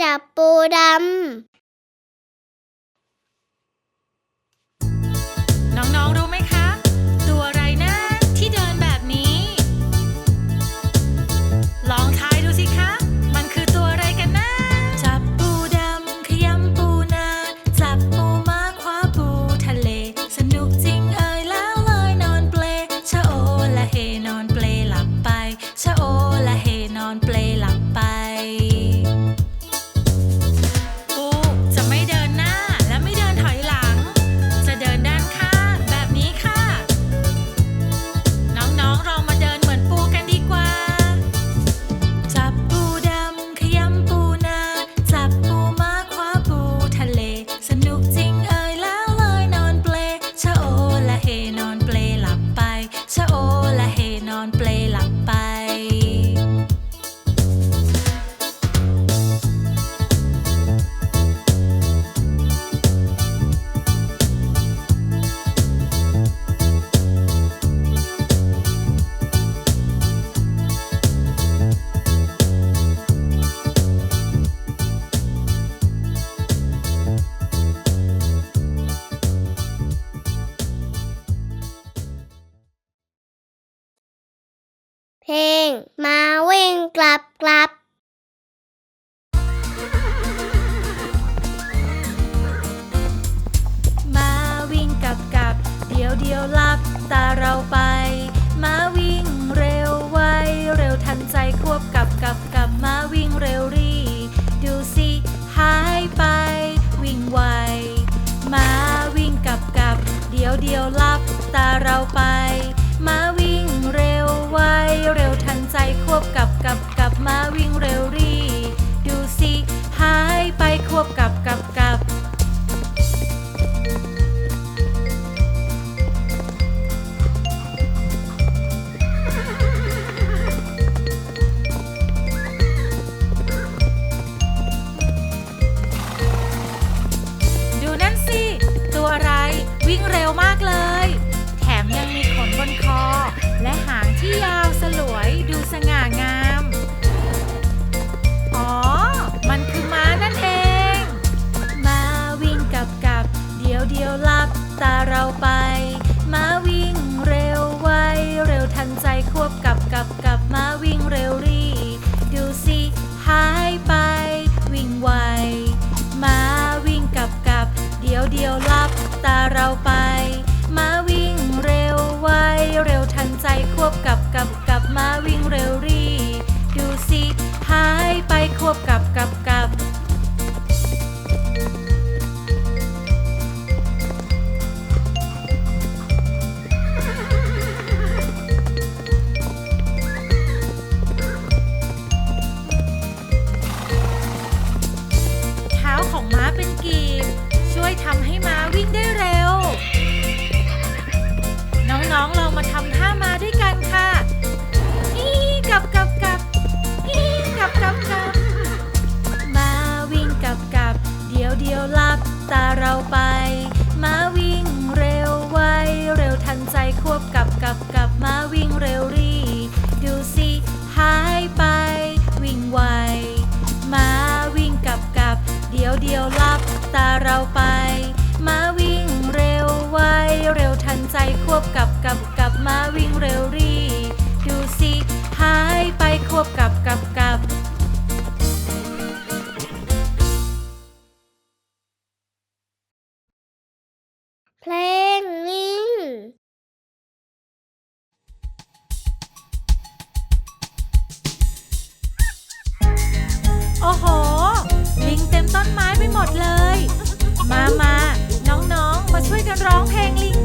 จับปูดำ มาวิ่งกลับกลับ กลับกลับกลับมาวิ่งเร็วรีาเราไป มาวิ่งเร็วไวเร็วทันใจควบกับกับกับมาวิ่งเร็วรี ดูสิหายไปควบกับ รลรีดูสิหายไปควบกับกับกับเพลงลิงโอ้โห ลิงเต็มต้นไม้ไปหมดเลย มามาน้องๆ มาช่วยกันร้องเพลงลิง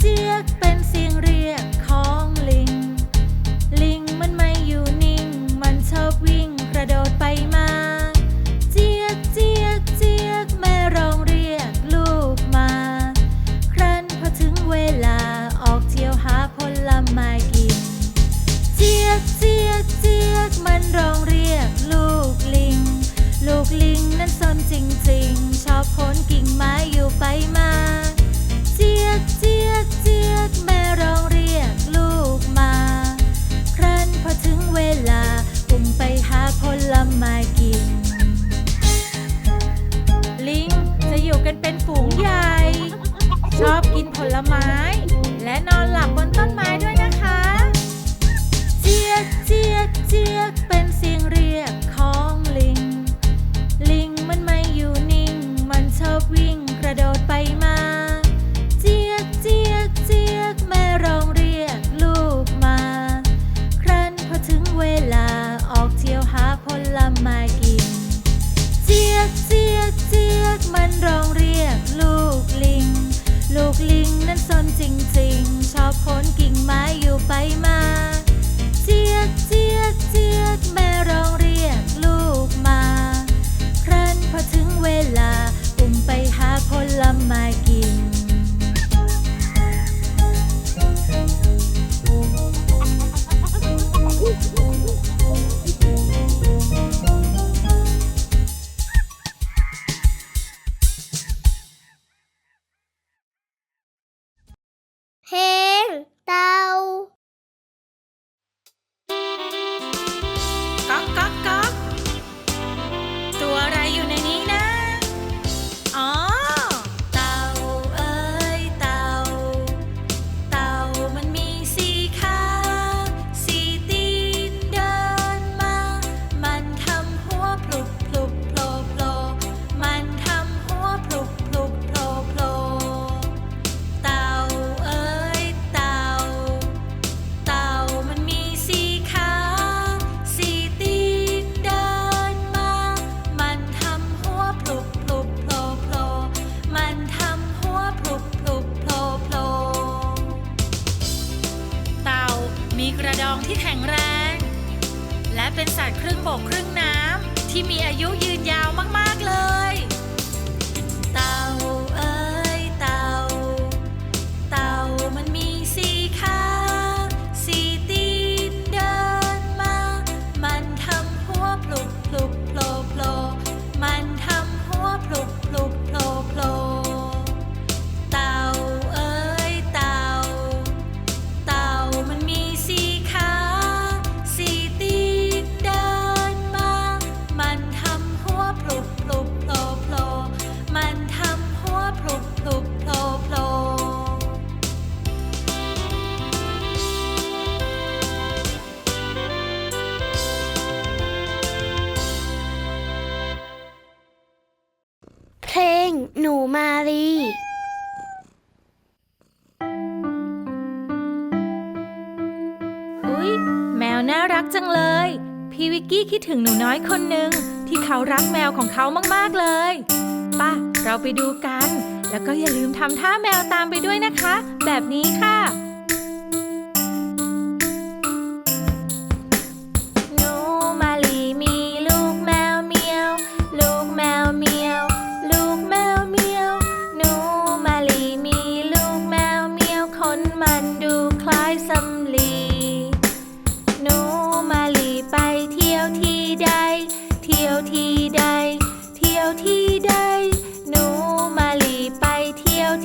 เจี๊ยกเป็นเสียงเรียกของลิง ลิงมันไม่อยู่นิ่ง มันชอบวิ่งกระโดดไปมา เจี๊ยกเจี๊ยกเจี๊ยกแม่ร้องเรียกลูกมา ครั้นพอถึงเวลาออกเที่ยวหาผลไม้กิน เจี๊ยกเจี๊ยกเจี๊ยกมันร้องเรียกลูกลิง ลูกลิงนั้นสนจริง แมวน่ารักจังเลย พี่วิกกี้คิดถึงหนูน้อยคนหนึ่งที่เขารักแมวของเขามากๆเลยป่ะเราไปดูกัน แล้วก็อย่าลืมทำท่าแมวตามไปด้วยนะคะ แบบนี้ค่ะ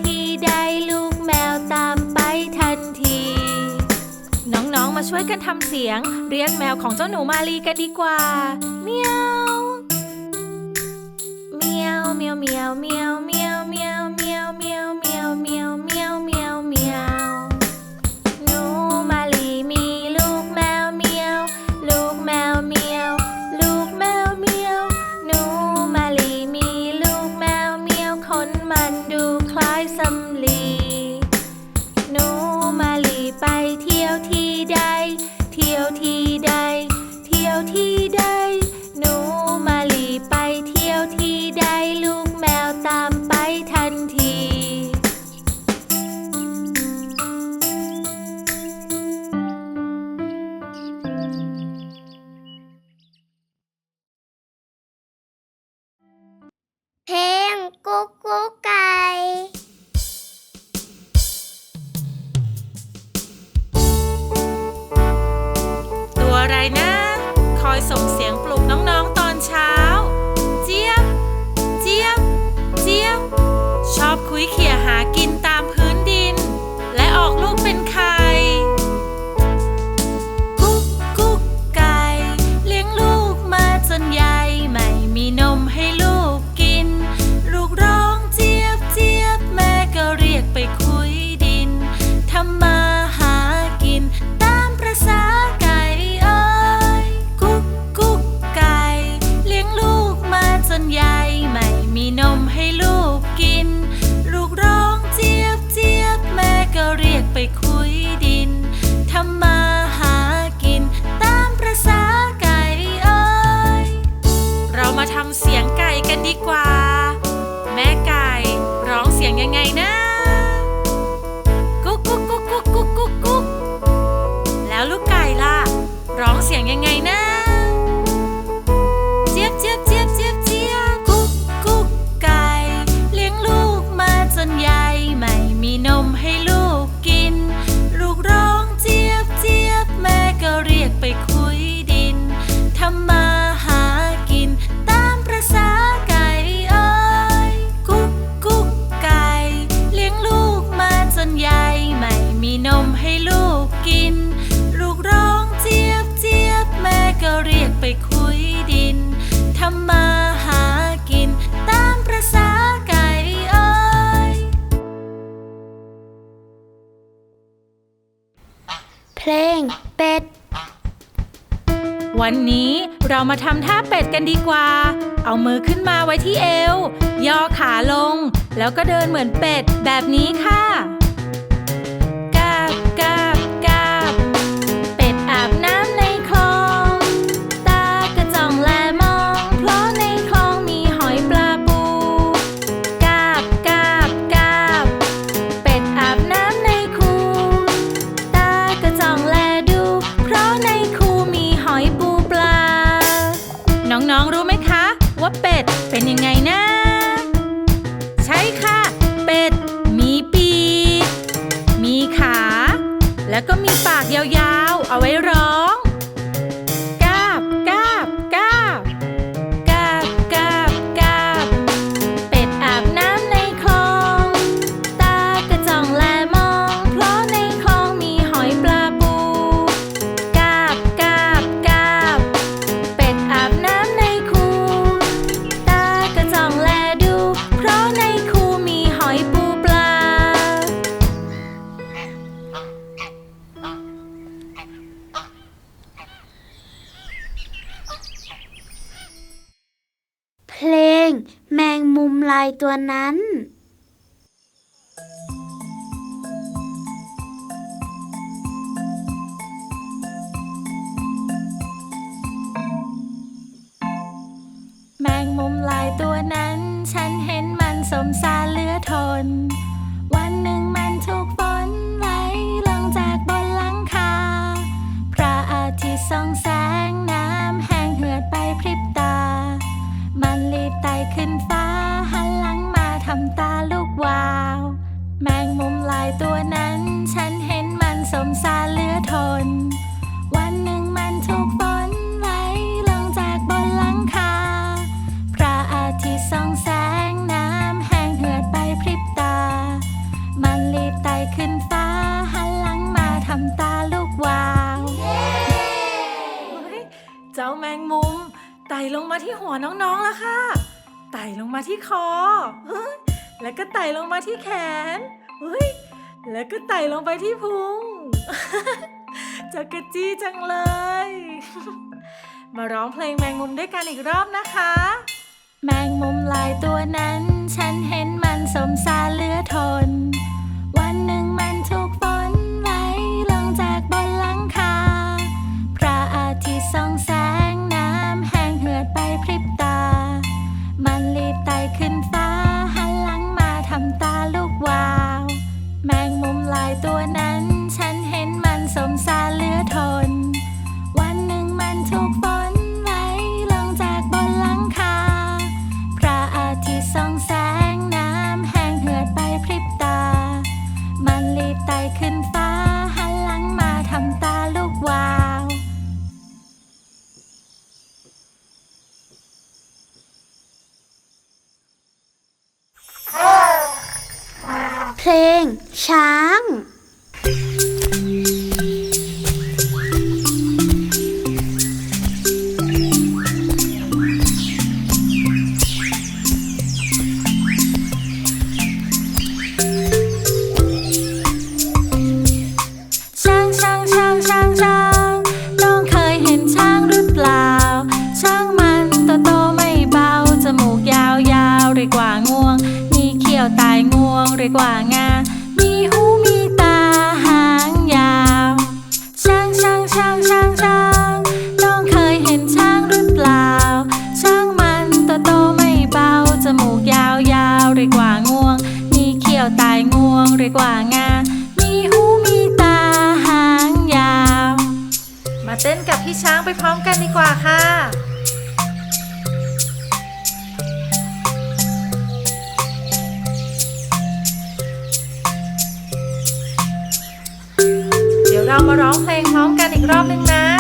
ดีได้ลูกแมวตามไปทันที น้องๆ มาช่วยกันทำเสียง เรียกแมวของเจ้าหนูมาลีกันดีกว่า เมียว เมียว เมียว เมียว เมียว มาทำท่าเป็ดกันดีกว่า เอามือขึ้นมาไว้ที่เอว ย่อขาลง แล้วก็เดินเหมือนเป็ดแบบนี้ค่ะ ตัวนั้น แมงมุมลายตัวนั้น ฉันเห็นมันสมสารเลือทน น วันหนึ่งมันถูกฝนไหลลงจากบนหลังคา พระอาทิตย์ส่องแสงน้ำแห้งเหือดไปพริบตา มันรีบไต่ขึ้นฟ้า หันหลังมาทำตาลูกวาวเจ้าแมงมุมไต่ลงมาที่หัวน้องๆแล้วค่ะ ไต่ลงมาที่คอ แล้วก็ไต่ลงมาที่แขน แล้วก็ไต่ลงไปที่พุง จักรจี้จังเลย มาร้องเพลงแมงมุมด้วยกันอีกรอบนะคะ แมงมุมลายตัวนั้น ฉันเห็นมันสมซาเลือทน Bye. ร้องกันอีกรอบหนึ่งนะ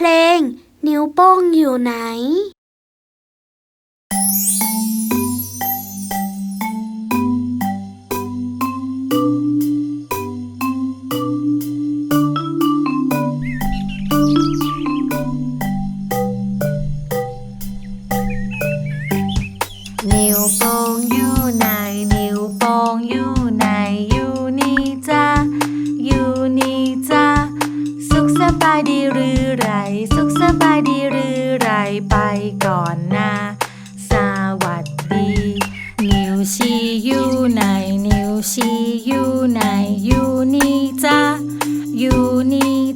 เพลง นิ้วโป้งอยู่ไหน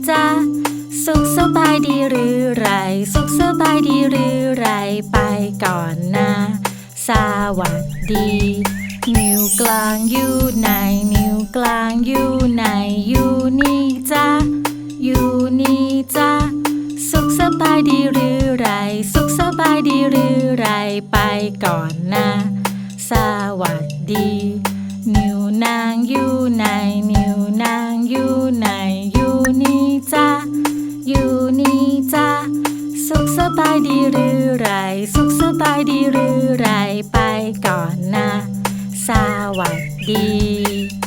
จ๊ะ สุขสบายดีหรือไร สุขสบายดีหรือไร ไปก่อนนะ สวัสดี นิ้วกลางอยู่ไหน นิ้วกลางอยู่ไหน อยู่นี่จ้าอยู่นี่จ้าสุขสบายดีหรือไร สุขสบายดีหรือไร ไปก่อนนะ สวัสดี นิ้วนางอยู่ไหนนิ้ายดีหรือไร สุขสบายดีหรือไร ไปก่อนนะ สวัสดี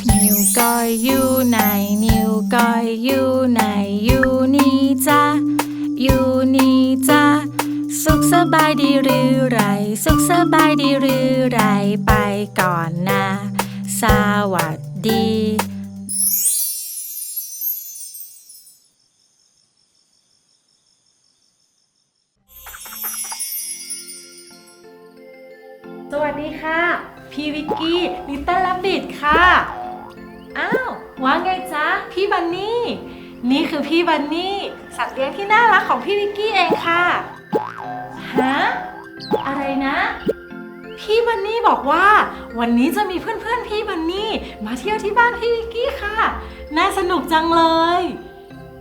นิวก้อยอยู่ไหน นิวก้อยอยู่ไหน อยู่นี่จ้าอยู่นี่จ้าสุขสบายดีหรือไร สุขสบายดีหรือไร ไปก่อนนะ สวัสดี พี่วิกกี้ลิตเติ้ลลับบิดค่ะ อ้าวว่าไงจ๊ะ พี่บันนี่ นี่คือพี่บันนี่ สัตว์เลี้ยงที่น่ารักของพี่วิกกี้เองค่ะ ฮะ อะไรนะ พี่บันนี่บอกว่า วันนี้จะมีเพื่อนๆพี่บันนี่ มาเที่ยวที่บ้านพี่วิกกี้ค่ะ น่าสนุกจังเลย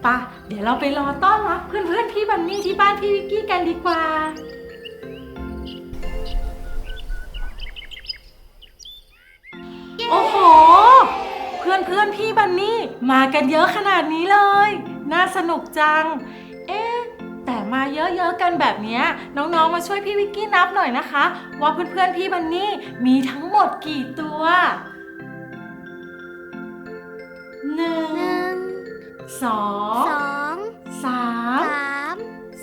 ปะเดี๋ยวเราไปรอต้อนรับเพื่อนๆพี่บันนี่ที่บ้านพี่วิกกี้กันดีกว่า โอ้โห เพื่อนเพื่อนๆพี่บันนี่มากันเยอะขนาดนี้เลย น่าสนุกจัง เอ๊ะแต่มาเยอะๆกันแบบเนี้ยน้องๆมาช่วยพี่วิกกี้นับหน่อยนะคะ ว่าเพื่อนๆพี่บันนี่มีทั้งหมดกี่ตัวหนึ่งหนึ่งสองสองสามสาม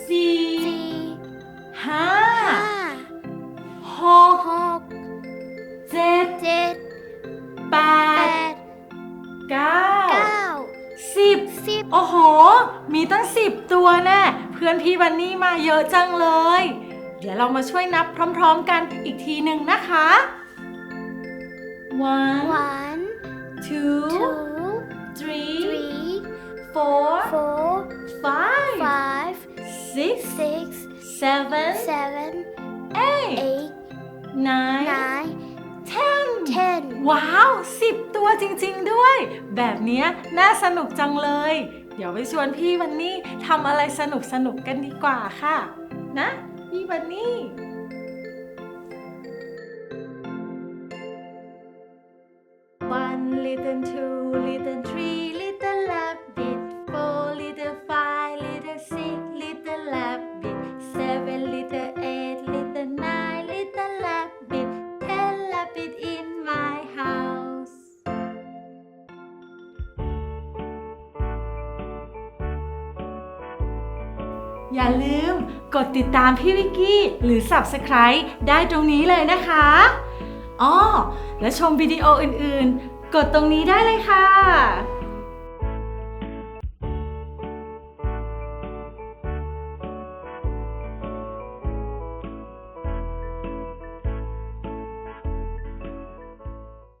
สี่สี่ห้าห้าหกหกเจ็ดเจ็ด แปแปดดเก้าเก้าสิบสิบโอ้โห มีตั้งสิบตัวแน่เพื่อนพี่บันนี่มาเยอะจังเลย เดี๋ยวเรามาช่วยนับพร้อมๆกันอีกทีหนึ่งนะคะ one one two two three three four four five five six six seven seven eight eight nine nine ten ten ว้าวสิบตัวจริงๆด้วย แบบเนี้ยน่าสนุกจังเลย เดี๋ยวไปชวนพี่วันนี้ทำอะไรสนุกสนุกๆกันดีกว่าค่ะ นะ พี่วันนี้ One little two little three อย่าลืมกดติดตามพี่วิกกี้หรือ Subscribe ได้ตรงนี้เลยนะคะอ๋อและชมวิดีโออื่นๆ กดตรงนี้ได้เลยค่ะ